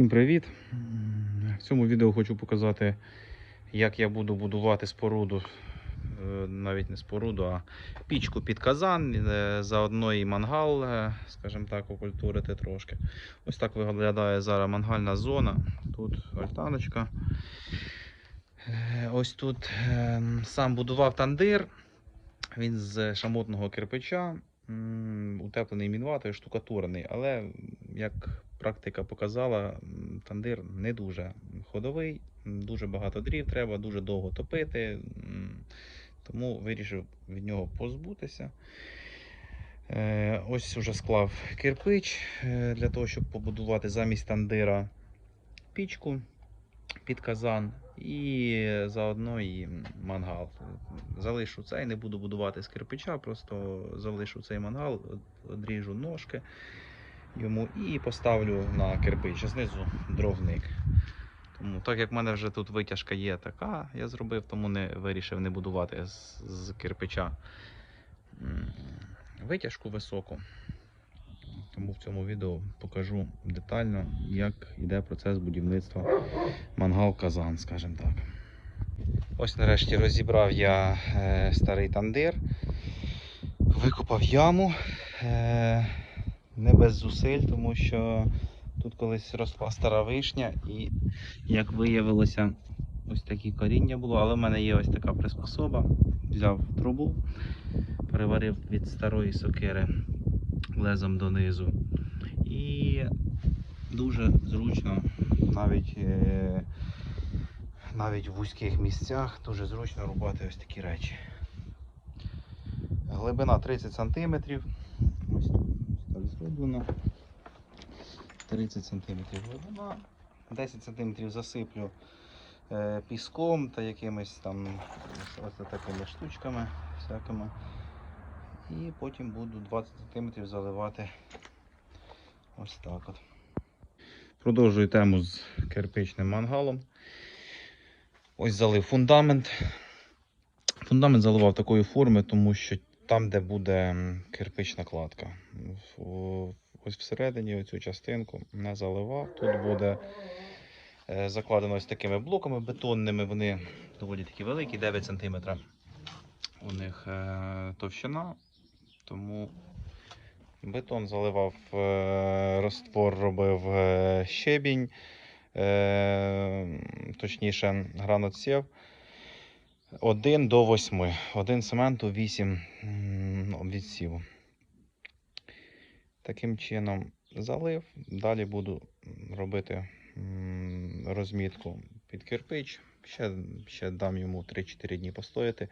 Всім привіт! В цьому відео хочу показати, як я буду будувати споруду, е, навіть не споруду, а пічку під казан, е, заодно і мангал, е, скажімо так, окультурити трошки. Ось так виглядає зараз мангальна зона. Тут альтаночка. Ось тут сам будував тандир. Він з шамотного кирпича, утеплений мінватою, штукатурений, але як практика показала, тандир не дуже ходовий, дуже багато дрів треба, дуже довго топити. Тому вирішив від нього позбутися. Е, Ось уже склав кирпич е, для того, щоб побудувати замість тандира пічку під казан і заодно і мангал. Залишу цей, не буду будувати з кирпича, просто залишу цей мангал, од- одріжу ножки йому і поставлю на кирпич, а знизу дровник. Тому, так як в мене вже тут витяжка є така, я зробив, тому не вирішив не будувати з, з кирпича витяжку високу. Тому в цьому відео покажу детально, як йде процес будівництва мангал казан, скажімо так. Ось нарешті розібрав я е, старий тандир, викопав яму. Е, не без зусиль, тому що тут колись росла стара вишня, і як виявилося, ось такі коріння було, але в мене є ось така приспособа. Взяв трубу, переварив від старої сокири лезом донизу. І дуже зручно навіть, е, навіть в вузьких місцях дуже зручно рубати ось такі речі. Глибина 30 см. Ось зроблено. 30 см глибина. 10 см засиплю е, піском та якимись там ось такими штучками всякими. І потім буду 20 см заливати ось так от. Продовжую тему з кирпичним мангалом. Ось залив фундамент. Фундамент заливав такої форми, тому що там, де буде кирпична кладка. Ось всередині оцю частинку не заливав. Тут буде е, закладено ось такими блоками бетонними. Вони доволі такі великі, 9 см. У них е, товщина. Тому бетон заливав е, розтвор, робив щебінь, точніше граноцев. 1 до 8. Один цементу 8 м, відсіву. Таким чином залив. Далі буду робити розмітку під кирпич. Ще, ще дам йому 3-4 дні постояти,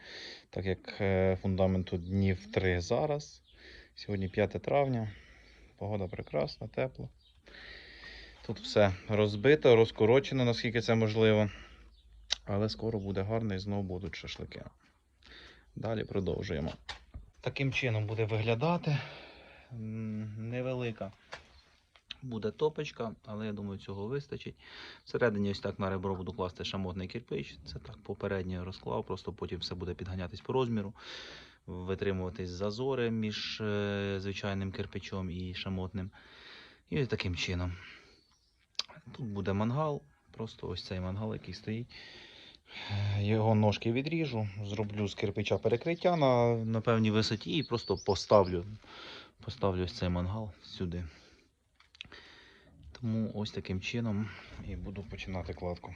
так як е, фундаменту днів 3 зараз. Сьогодні 5 травня. Погода прекрасна, тепла. Тут все розбито, розкорочено, наскільки це можливо. Але скоро буде гарно і знову будуть шашлики. Далі продовжуємо. Таким чином буде виглядати. Невелика буде топочка, але я думаю, цього вистачить. Всередині ось так на ребро буду класти шамотний кирпич. Це так попередньо розклав, просто потім все буде підганятись по розміру, витримуватись зазори між е, звичайним кирпичом і шамотним. І таким чином. Тут буде мангал, просто ось цей мангал, який стоїть. Його ножки відріжу, зроблю з кирпича перекриття на, на певній висоті і просто поставлю, поставлю ось цей мангал сюди. Тому ось таким чином і буду починати кладку.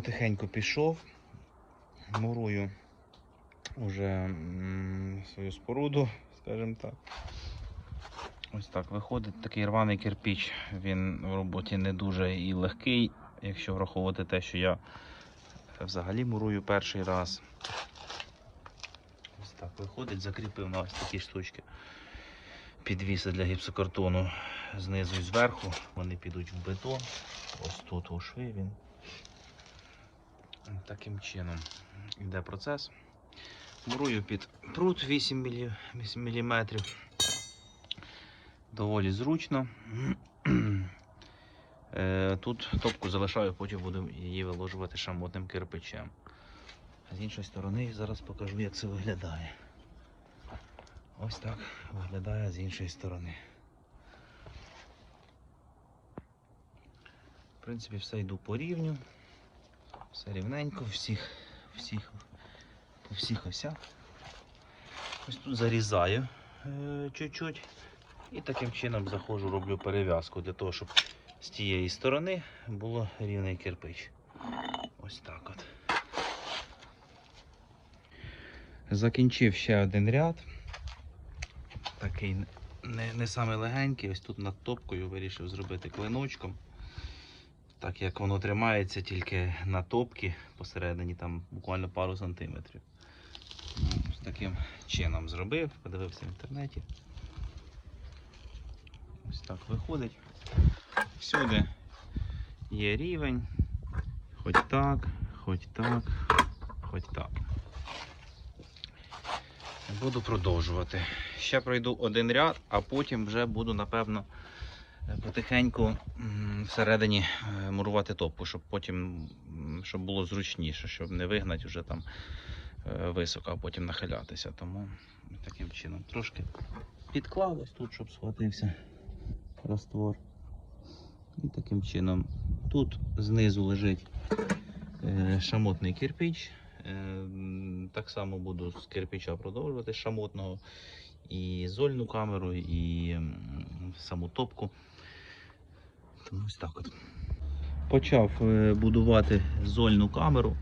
Потихеньку пішов. Мурую уже свою споруду, скажімо так. Ось так виходить такий рваний кирпіч. Він в роботі не дуже і легкий, якщо враховувати те, що я взагалі мурую перший раз. Ось так виходить, закріпив на ось такі штучки. Підвіси для гіпсокартону знизу і зверху. Вони підуть в бетон. Ось тут у шви він. Таким чином йде процес. Мурую під прут 8 мілі- 8 мм. Доволі зручно. Е, Тут топку залишаю, потім буду її виложувати шамотним кирпичем. З іншої сторони зараз покажу, як це виглядає. Ось так виглядає з іншої сторони. В принципі, все йду по рівню. Все рівненько, всіх, всіх, по всіх осях. Ось тут зарізаю е, чуть-чуть. І таким чином заходжу, роблю перев'язку для того, щоб з тієї сторони було рівний кирпич. Ось так от. Закінчив ще один ряд. Такий не, не саме легенький. Ось тут над топкою вирішив зробити клиночком. Так як воно тримається тільки на топці посередині, там буквально пару сантиметрів. Ось таким чином зробив, подивився в інтернеті. Ось так виходить. Всюди є рівень. Хоч так, хоч так, хоч так. Буду продовжувати. Ще пройду один ряд, а потім вже буду, напевно, потихеньку всередині е, мурувати топку, щоб потім щоб було зручніше, щоб не вигнати вже там е, високо, а потім нахилятися. Тому таким чином трошки підклав ось тут, щоб схватився раствор. І таким чином тут знизу лежить е, шамотний кирпич. Е, Так само буду з кирпича продовжувати шамотного і зольну камеру, і саму топку. Тому ось так от. Почав е, будувати зольну камеру.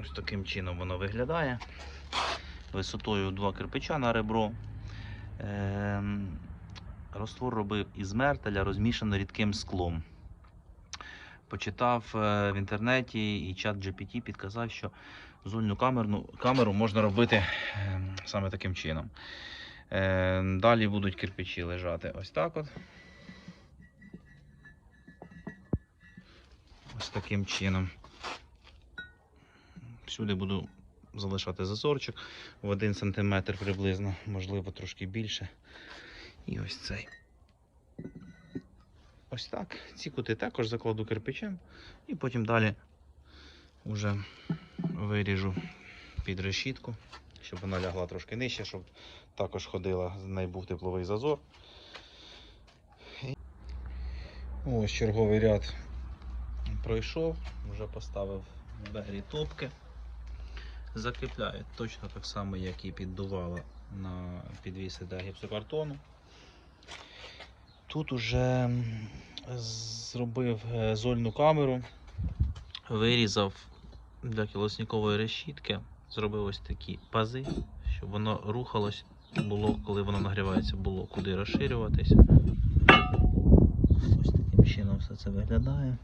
Ось таким чином воно виглядає. Висотою 2 кирпича на ребро. Ем, Роствор робив із мертеля, розмішано рідким склом. Почитав е, в інтернеті і чат GPT підказав, що зольну камеру, камеру можна робити е, саме таким чином. Е, Далі будуть кирпичі лежати ось так от. Ось таким чином. Всюди буду залишати зазорчик в 1 см приблизно, можливо трошки більше. І ось цей. Ось так. Ці кути також закладу кирпичем і потім далі вже виріжу під решітку, щоб вона лягла трошки нижче, щоб також ходила, з неї був тепловий зазор. Ось черговий ряд пройшов, вже поставив бегрі топки. Закріпляю точно так само, як і піддувало на підвіси для гіпсокартону. Тут уже зробив е, зольну камеру, вирізав для кілоснікової решітки, зробив ось такі пази, щоб воно рухалось, було, коли воно нагрівається, було куди розширюватися. Ось таким чином все це виглядає.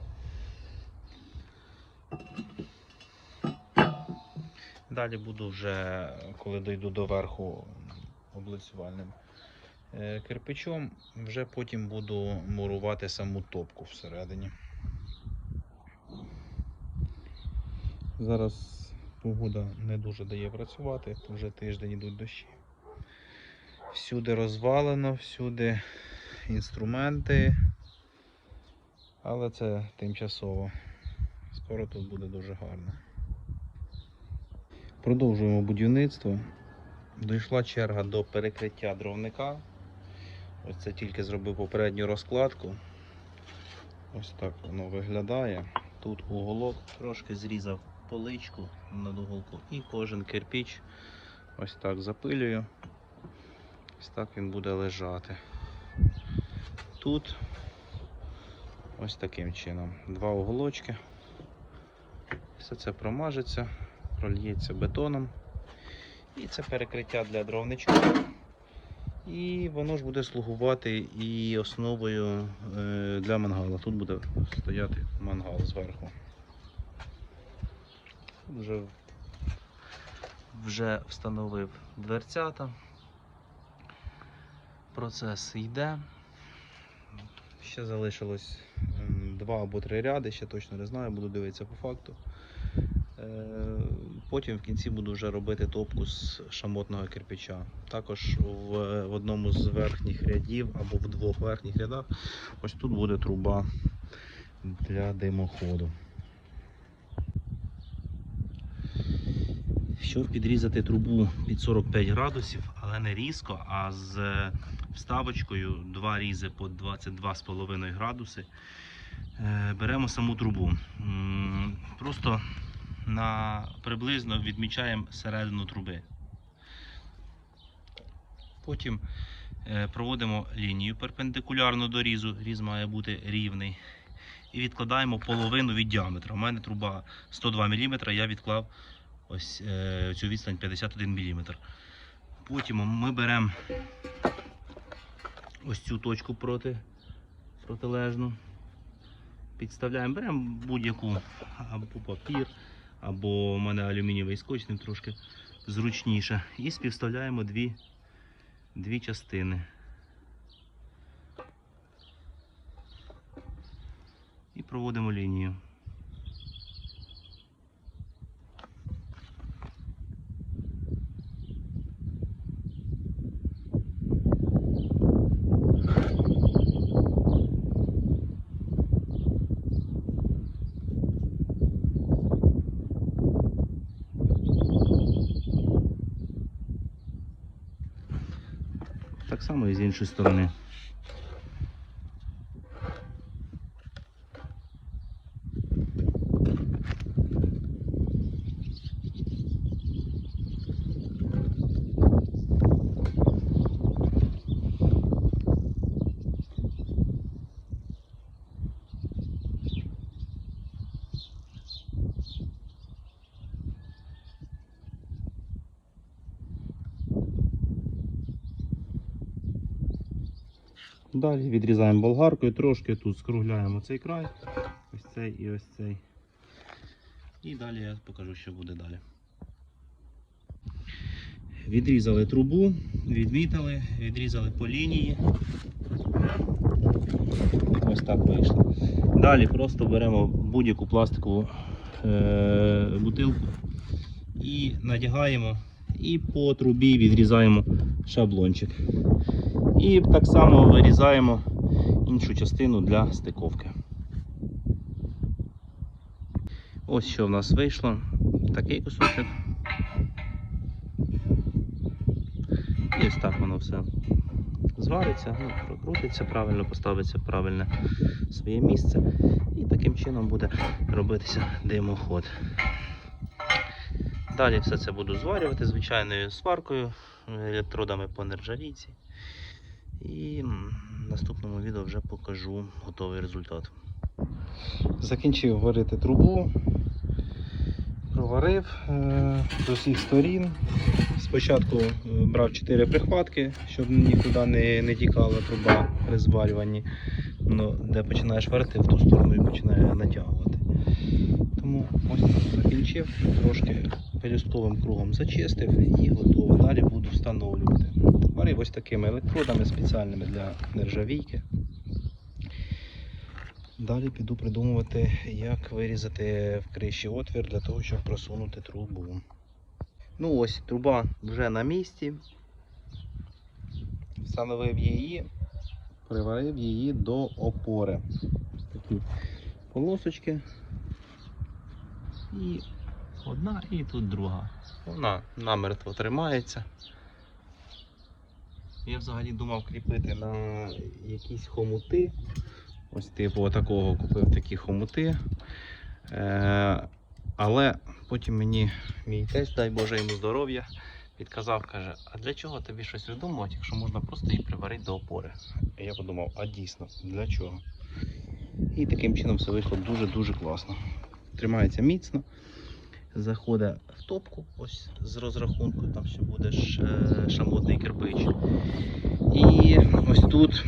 Далі буду вже, коли дойду до верху облицювальним е, кирпичом, вже потім буду мурувати саму топку всередині. Зараз погода не дуже дає працювати, вже тиждень йдуть дощі. Всюди розвалено, всюди інструменти, але це тимчасово. Скоро тут буде дуже гарно. Продовжуємо будівництво. Дійшла черга до перекриття дровника. Ось це тільки зробив попередню розкладку. Ось так воно виглядає. Тут уголок трошки зрізав поличку над уголку і кожен кирпіч ось так запилюю. Ось так він буде лежати. Тут Ось таким чином. Два уголочки. Все це промажеться, прольється бетоном. І це перекриття для дровничка. І воно ж буде слугувати і основою е, для мангала. Тут буде стояти мангал зверху. Вже, вже встановив дверцята. Процес йде. Ще залишилось два або три ряди, ще точно не знаю, буду дивитися по факту. Е, Потім в кінці буду вже робити топку з шамотного кирпича. Також в, в одному з верхніх рядів або в двох верхніх рядах ось тут буде труба для димоходу. Щоб підрізати трубу під 45 градусів, але не різко, а з вставочкою два різи по 22,5 градуси, е, беремо саму трубу. Просто на приблизно відмічаємо середину труби. Потім е, проводимо лінію перпендикулярно до різу. Різ має бути рівний. І відкладаємо половину від діаметра. У мене труба 102 мм, я відклав ось е, цю відстань 51 мм. Потім ми беремо ось цю точку проти, протилежну. Підставляємо, беремо будь-яку або папір, або в мене алюмінієвий скотч, ним трошки зручніше. І співставляємо дві, дві частини. І проводимо лінію. Так само і з іншої сторони. Далі відрізаємо болгаркою, трошки тут скругляємо цей край, ось цей і ось цей. І далі я покажу, що буде далі. Відрізали трубу, відмітили, відрізали по лінії. Ось так вийшло. Далі просто беремо будь-яку пластикову е- бутилку і надягаємо і по трубі відрізаємо шаблончик. І так само вирізаємо іншу частину для стиковки. Ось що в нас вийшло. Такий кусочок. І ось так воно все звариться, ну, прокрутиться правильно, поставиться правильне своє місце. І таким чином буде робитися димоход. Далі все це буду зварювати звичайною сваркою, електродами по нержавійці. І в наступному відео вже покажу готовий результат. Закінчив варити трубу, проварив е, з усіх сторін. Спочатку е, брав 4 прихватки, щоб нікуди не, не тікала труба при зварюванні. Ну, де починаєш варити, в ту сторону і починає натягувати. Тому ось закінчив, трошки пелюстковим кругом зачистив і готово. Далі буду встановлювати. Варив ось такими електродами спеціальними для нержавійки. Далі піду придумувати, як вирізати в криші отвір для того, щоб просунути трубу. Ну ось, труба вже на місці. Встановив її, приварив її до опори. Такі полосочки. І одна, і тут друга. Вона намертво тримається. Я взагалі думав кріпити на якісь хомути. Ось типу такого купив такі хомути. Е, але потім мені мій тесть, дай Боже йому здоров'я, підказав, каже, а для чого тобі щось видумувати, якщо можна просто її приварити до опори. І я подумав, а дійсно, для чого? І таким чином все вийшло дуже-дуже класно. Тримається міцно. Заходить в топку, ось з розрахунку, там ще буде е, шамотний кирпич. І ось тут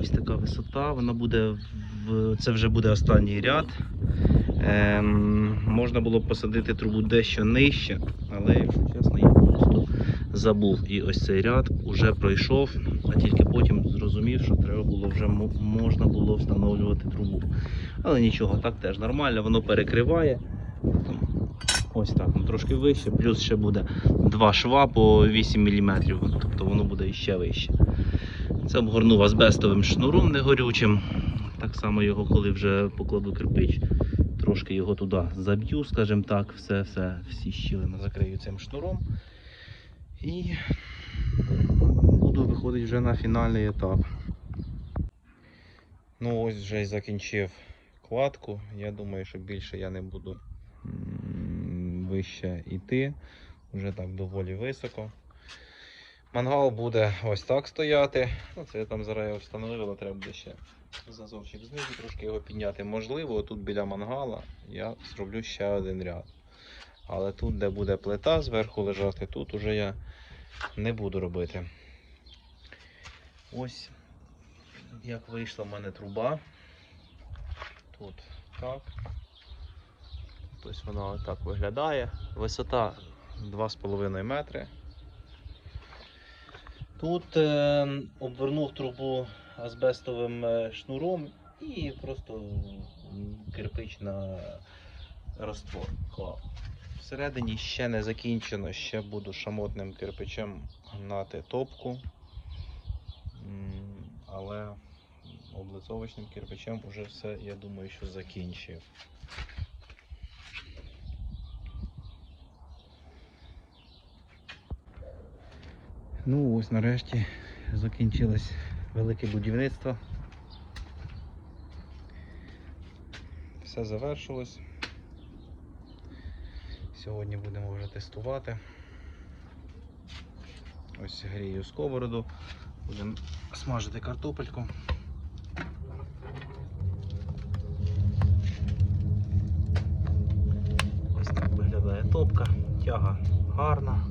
ось така висота, вона буде в. Це вже буде останній ряд. Ем, можна було б посадити трубу дещо нижче, але, якщо чесно, я просто забув. І ось цей ряд уже пройшов, а тільки потім зрозумів, що треба було вже можна було встановлювати трубу. Але нічого, так теж нормально, воно перекриває. Ось так, ну трошки вище, плюс ще буде два шва по 8 мм, тобто воно буде ще вище. Це обгорнув азбестовим шнуром негорючим. Так само його, коли вже покладу кирпич, трошки його туди заб'ю, скажімо так, все, все, всі щілини закрию цим шнуром. І буду вже на фінальний етап. Ну ось вже й закінчив кладку. Я думаю, що більше я не буду вище йти. Вже так доволі високо. Мангал буде ось так стояти. Ну, це я там зараз його встановив, але треба буде ще зазорчик знизу, трошки його підняти. Можливо, тут біля мангала я зроблю ще один ряд. Але тут, де буде плита зверху лежати, тут уже я не буду робити. Ось як вийшла в мене труба. Тут так. Тобто вона так виглядає. Висота 2,5 метри. Тут е, обвернув трубу азбестовим е, шнуром і просто кирпич на роствор клав. Всередині ще не закінчено, ще буду шамотним кирпичем гнати топку. Але облицовочним кирпичем уже все, я думаю, що закінчив. Ну ось нарешті закінчилось велике будівництво. Все завершилось. Сьогодні будемо вже тестувати. Ось грію сковороду. Будемо смажити картопельку. Ось так виглядає топка, тяга гарна.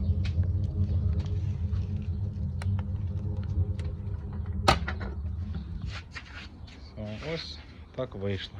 Ось так вийшло.